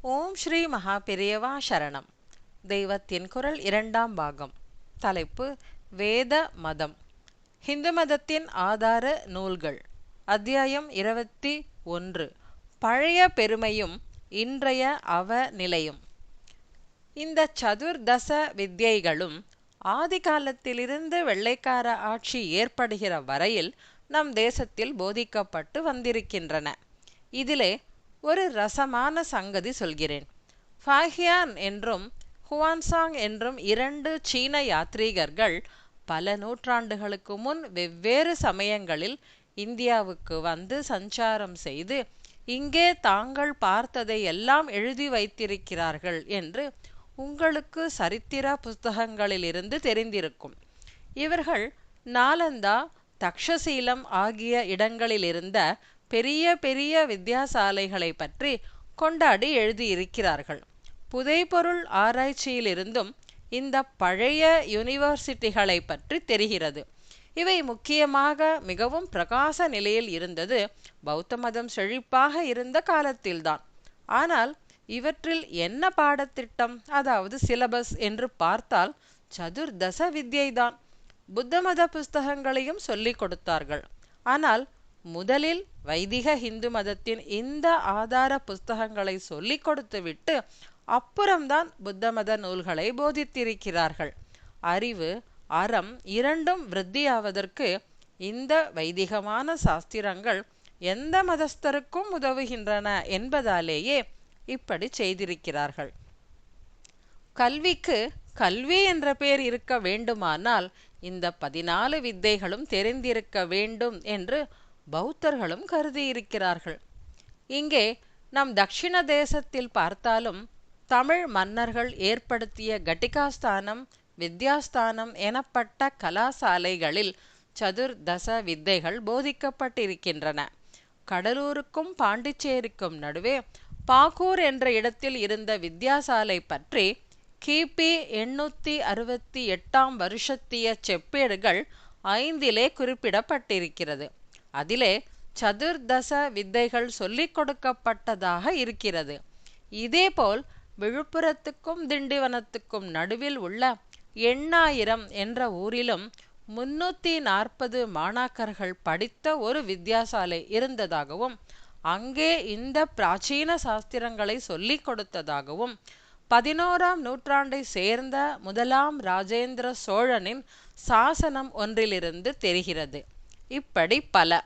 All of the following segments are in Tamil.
ஓம் ஸ்ரீ மகா பெரியவா சரணம். தெய்வத்தின் குரல் இரண்டாம் பாகம். தலைப்பு வேத மதம். ஹிந்து மதத்தின் ஆதார நூல்கள். அத்தியாயம் இருபத்தி ஒன்று. பழைய பெருமையும் இன்றைய அவநிலையும் இந்த சதுர்தச வித்யைகளும் ஆதி காலத்திலிருந்து வெள்ளைக்கார ஆட்சி ஏற்படுகிற வரையில் நம் தேசத்தில் போதிக்கப்பட்டு வந்திருக்கின்றன. இதிலே ஒரு ரசமான சங்கதி சொல்கிறேன். ஃபாஹியான் என்றும் ஹுவான்சாங் என்றும் இரண்டு சீன யாத்ரீகர்கள் பல நூற்றாண்டுகளுக்கு முன் வெவ்வேறு சமயங்களில் இந்தியாவுக்கு வந்து சஞ்சாரம் செய்து இங்கே தாங்கள் பார்த்ததை எல்லாம் எழுதி வைத்திருக்கிறார்கள் என்று உங்களுக்கு சரித்திர புஸ்தகங்களிலிருந்து தெரிந்திருக்கும். இவர்கள் நாலந்தா தக்ஷசீலம் ஆகிய இடங்களிலிருந்த பெரிய பெரிய வித்யாசாலைகளை பற்றி கொண்டாடி எழுதியிருக்கிறார்கள். புதைபொருள் ஆராய்ச்சியிலிருந்தும் இந்த பழைய யூனிவர்சிட்டிகளை பற்றி தெரிகிறது. இவை முக்கியமாக மிகவும் பிரகாச நிலையில் இருந்தது பௌத்த மதம் செழிப்பாக இருந்த காலத்தில்தான். ஆனால் இவற்றில் என்ன பாடத்திட்டம் அதாவது சிலபஸ் என்று பார்த்தால் சதுர்தச வித்யைதான். புத்த மத புஸ்தகங்களையும் சொல்லிக் கொடுத்தார்கள். ஆனால் முதலில் வைதிக ஹிந்து மதத்தின் இந்த ஆதார புஸ்தகங்களை சொல்லிக் கொடுத்துவிட்டு அப்புறம்தான் புத்த மத நூல்களை போதித்திருக்கிறார்கள். அறிவு அறம் இரண்டும் விருத்தியாவதற்கு இந்த வைதிகமான சாஸ்திரங்கள் எந்த மதஸ்தருக்கும் உதவுகின்றன என்பதாலேயே இப்படி செய்திருக்கிறார்கள். கல்விக்கு கல்வி என்ற பெயர் இருக்க வேண்டுமானால் இந்த பதினாலு வித்தைகளும் தெரிந்திருக்க வேண்டும் என்று பௌத்தர்களும் கருதியிருக்கிறார்கள். இங்கே நம் தக்ஷிண தேசத்தில் பார்த்தாலும் தமிழ் மன்னர்கள் ஏற்படுத்திய கட்டிகாஸ்தானம் வித்யாஸ்தானம் எனப்பட்ட கலாசாலைகளில் சதுர்தச வித்தைகள் போதிக்கப்பட்டிருக்கின்றன. கடலூருக்கும் பாண்டிச்சேரிக்கும் நடுவே பாக்கூர் என்ற இடத்தில் இருந்த வித்யாசாலை பற்றி கிபி எண்ணூத்தி அறுபத்தி எட்டாம் வருஷத்திய செப்பேடுகள் ஐந்திலே குறிப்பிடப்பட்டிருக்கிறது. அதிலே சதுர்தச வித்தைகள் சொல்லிக் கொடுக்கப்பட்டதாக இருக்கிறது. இதேபோல் விழுப்புரத்துக்கும் திண்டிவனத்துக்கும் நடுவில் உள்ள எண்ணாயிரம் என்ற ஊரிலும் முன்னூத்தி நாற்பது மாணாக்கர்கள் படித்த ஒரு வித்யாசாலை இருந்ததாகவும் அங்கே இந்த பிராச்சீன சாஸ்திரங்களை சொல்லிக் கொடுத்ததாகவும் பதினோராம் நூற்றாண்டை சேர்ந்த முதலாம் ராஜேந்திர சோழனின் சாசனம் ஒன்றிலிருந்து தெரிகிறது. இப்படி பல.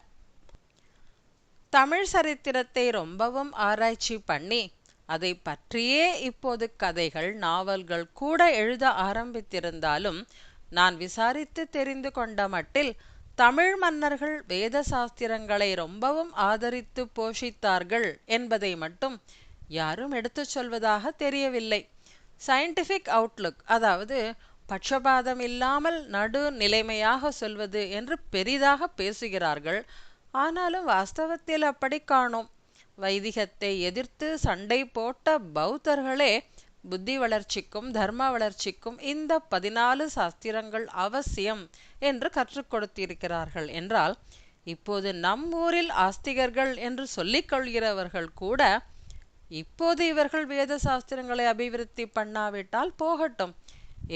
தமிழ் சரித்திரத்தை ரொம்பவும் ஆராய்ச்சி பண்ணி அதை பற்றியே இப்போது கதைகள் நாவல்கள் கூட எழுத ஆரம்பித்திருந்தாலும் நான் விசாரித்து தெரிந்து கொண்ட மட்டில் தமிழ் மன்னர்கள் வேத சாஸ்திரங்களை ரொம்பவும் ஆதரித்து போஷித்தார்கள் என்பதை மட்டும் யாரும் எடுத்துச் சொல்வதாக தெரியவில்லை. சயின்டிஃபிக் அவுட்லுக் அதாவது பட்சபாதம் இல்லாமல் நடு நிலைமையாக சொல்வது என்று பெரிதாக பேசுகிறார்கள். ஆனாலும் வாஸ்தவத்தில் அப்படி காணோம். வைதிகத்தை எதிர்த்து சண்டை போட்ட பௌத்தர்களே புத்தி வளர்ச்சிக்கும் தர்ம வளர்ச்சிக்கும் இந்த பதினாலு சாஸ்திரங்கள் அவசியம் என்று கற்றுக் கொடுத்திருக்கிறார்கள் என்றால் இப்போது நம் ஊரில் ஆஸ்திகர்கள் என்று சொல்லிக் கொள்கிறவர்கள் கூட இப்போது இவர்கள் வேத சாஸ்திரங்களை அபிவிருத்தி பண்ணாவிட்டால் போகட்டும்.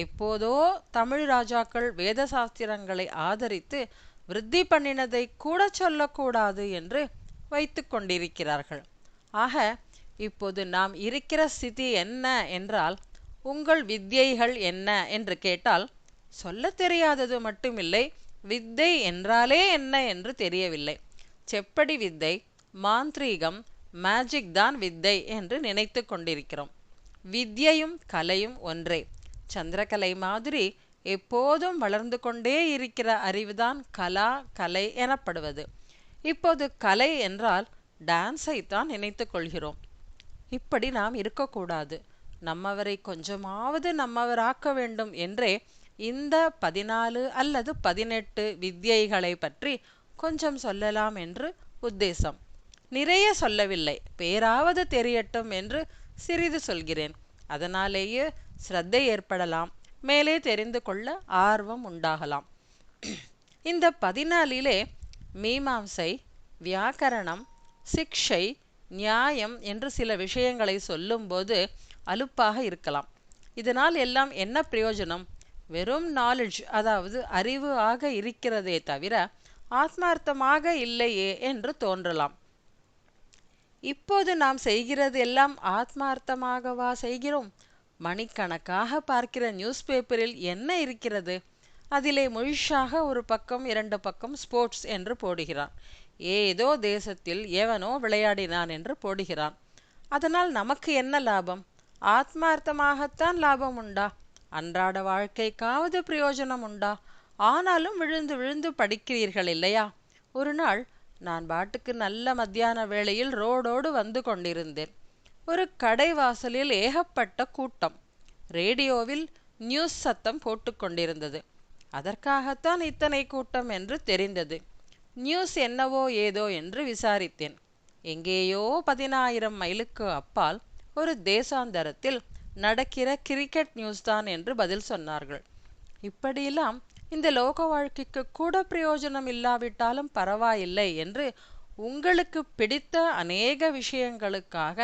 எப்போதோ தமிழ் ராஜாக்கள் வேத சாஸ்திரங்களை ஆதரித்து விருத்தி பண்ணினதை கூட சொல்லக்கூடாது என்று வைத்து கொண்டிருக்கிறார்கள். ஆக இப்போது நாம் இருக்கிற ஸ்திதி என்ன என்றால் உங்கள் வித்யைகள் என்ன என்று கேட்டால் சொல்ல தெரியாதது மட்டுமில்லை வித்தை என்றாலே என்ன என்று தெரியவில்லை. செப்படி வித்தை மாந்திரீகம் மேஜிக் தான் வித்தை என்று நினைத்து கொண்டிருக்கிறோம். வித்யையும் கலையும் ஒன்றே. சந்திரகலை மாதிரி எப்போதும் வளர்ந்து கொண்டே இருக்கிற அறிவுதான் கலா கலை எனப்படுவது. இப்போது கலை என்றால் டான்ஸை தான் நினைத்து கொள்கிறோம். இப்படி நாம் இருக்கக்கூடாது. நம்மவரை கொஞ்சமாவது நம்மவராக்க வேண்டும் என்றே இந்த பதினாலு அல்லது பதினெட்டு வித்யைகளை பற்றி கொஞ்சம் சொல்லலாம் என்று உத்தேசம். நிறைய சொல்லவில்லை. பேராவது தெரியட்டும் என்று சிறிது சொல்கிறேன். அதனாலேயே சிரத்தை ஏற்படலாம். மேலே தெரிந்து கொள்ள ஆர்வம் உண்டாகலாம். இந்த பதினாலிலே மீமாம்சை வியாக்கரணம் சிக்ஷை நியாயம் என்று சில விஷயங்களை சொல்லும்போது அலுப்பாக இருக்கலாம். இதனால் எல்லாம் என்ன பிரயோஜனம்? வெறும் நாலெட்ஜ் அதாவது அறிவு ஆக இருக்கிறதே தவிர ஆத்மார்த்தமாக இல்லையே என்று தோன்றலாம். இப்போது நாம் செய்கிறது எல்லாம் ஆத்மார்த்தமாகவா செய்கிறோம்? மணிக்கணக்காக பார்க்கிற நியூஸ் பேப்பரில் என்ன இருக்கிறது? அதிலே முழுஷாக ஒரு பக்கம் இரண்டு பக்கம் ஸ்போர்ட்ஸ் என்று போடுகிறான். ஏதோ தேசத்தில் எவனோ விளையாடினான் என்று போடுகிறான். அதனால் நமக்கு என்ன லாபம்? ஆத்மார்த்தமாகத்தான் லாபம் உண்டா? அன்றாட வாழ்க்கைக்காவது பிரயோஜனம் உண்டா? ஆனாலும் விழுந்து விழுந்து படிக்கிறீர்கள் இல்லையா? ஒரு நாள் நான் பாட்டுக்கு நல்ல மத்தியான வேளையில் ரோடோடு வந்து கொண்டிருந்தேன். ஒரு கடை வாசலில் ஏகப்பட்ட கூட்டம். ரேடியோவில் நியூஸ் சத்தம் போட்டுக்கொண்டிருந்தது அதற்காகத்தான் இத்தனை கூட்டம் என்று தெரிந்தது. நியூஸ் என்னவோ ஏதோ என்று விசாரித்தேன். எங்கேயோ பதினாயிரம் மைலுக்கு அப்பால் ஒரு தேசாந்தரத்தில் நடக்கிற கிரிக்கெட் நியூஸ் தான் என்று பதில் சொன்னார்கள். இப்படியெல்லாம் இந்த லோக வாழ்க்கைக்கு கூட பிரயோஜனம் இல்லாவிட்டாலும் பரவாயில்லை என்று உங்களுக்கு பிடித்த அநேக விஷயங்களுக்காக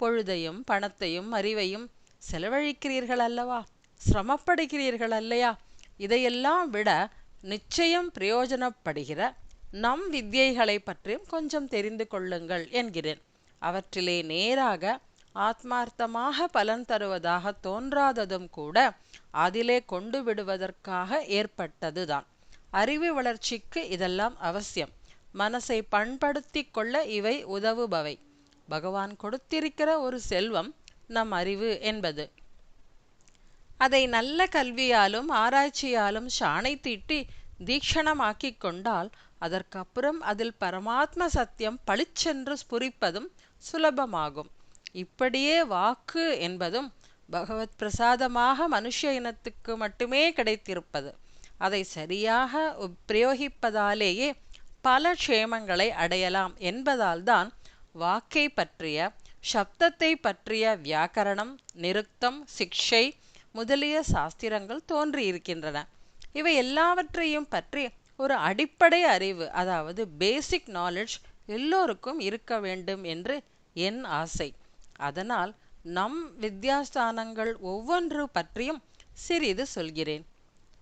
பொழுதையும் பணத்தையும் அறிவையும் செலவழிக்கிறீர்கள் அல்லவா? சிரமப்படுகிறீர்கள் அல்லையா? இதையெல்லாம் விட நிச்சயம் பிரயோஜனப்படுகிற நம் வித்யைகளை பற்றியும் கொஞ்சம் தெரிந்து கொள்ளுங்கள் என்கிறேன். அவற்றிலே நேராக ஆத்மார்த்தமாக பலன் தருவதாக தோன்றாததும் கூட அதிலே கொண்டு விடுவதற்காக ஏற்பட்டதுதான். அறிவு வளர்ச்சிக்கு இதெல்லாம் அவசியம். மனசை பண்படுத்தி கொள்ள இவை உதவுபவை. பகவான் கொடுத்திருக்கிற ஒரு செல்வம் நம் அறிவு என்பது. அதை நல்ல கல்வியாலும் ஆராய்ச்சியாலும் சாணை தீட்டி தீக்ஷணமாக்கிக் கொண்டால் அதற்கப்புறம் அதில் பரமாத்ம சத்தியம் பளிச்சென்று ஸ்புரிப்பதும் சுலபமாகும். இப்படியே வாக்கு என்பதும் பகவத் பிரசாதமாக மனுஷ இனத்துக்கு மட்டுமே கிடைத்திருப்பது. அதை சரியாக பிரயோகிப்பதாலேயே பல க்ஷேமங்களை அடையலாம் என்பதால்தான் வாக்கை பற்றிய சப்தத்தை பற்றிய வியாக்கரணம் நிருக்தம் சிக்ஷை முதலிய சாஸ்திரங்கள் தோன்றியிருக்கின்றன. இவை எல்லாவற்றையும் பற்றி ஒரு அடிப்படை அறிவு அதாவது பேசிக் நாலேஜ் எல்லோருக்கும் இருக்க வேண்டும் என்று என் ஆசை. அதனால் நம் வித்யாஸ்தானங்கள் ஒவ்வொன்று பற்றியும் சிறிது சொல்கிறேன்.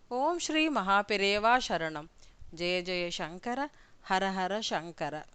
ஓம் ஸ்ரீ மகாபிரேவா சரணம். ஜெய ஜெய சங்கர ஹர ஹர சங்கர.